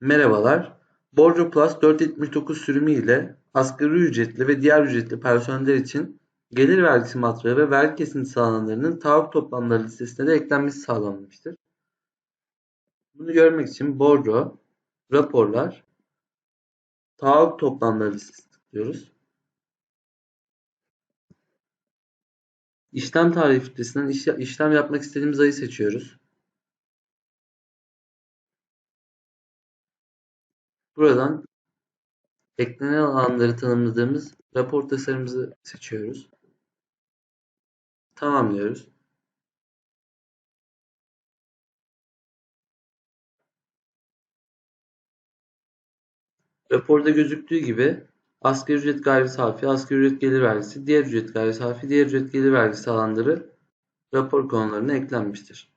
Merhabalar. Borjo Plus 479 sürümü ile asgari ücretli ve diğer ücretli personeller için gelir vergisi matrağı ve vergi kesintisi alanlarının taahhüt toplamları listesine de eklenmesi sağlanmıştır. Bunu görmek için Borjo, Raporlar, Taahhüt toplamları listesi tıklıyoruz. İşlem tarihi filtresinden işlem yapmak istediğimiz ayı seçiyoruz. Buradan eklenen alanları tanımladığımız rapor tasarımımızı seçiyoruz. Tamamlıyoruz. Raporda gözüktüğü gibi asgari ücret gayri safi, asgari ücret gelir vergisi, diğer ücret gayri safi, diğer ücret gelir vergisi alanları rapor konularına eklenmiştir.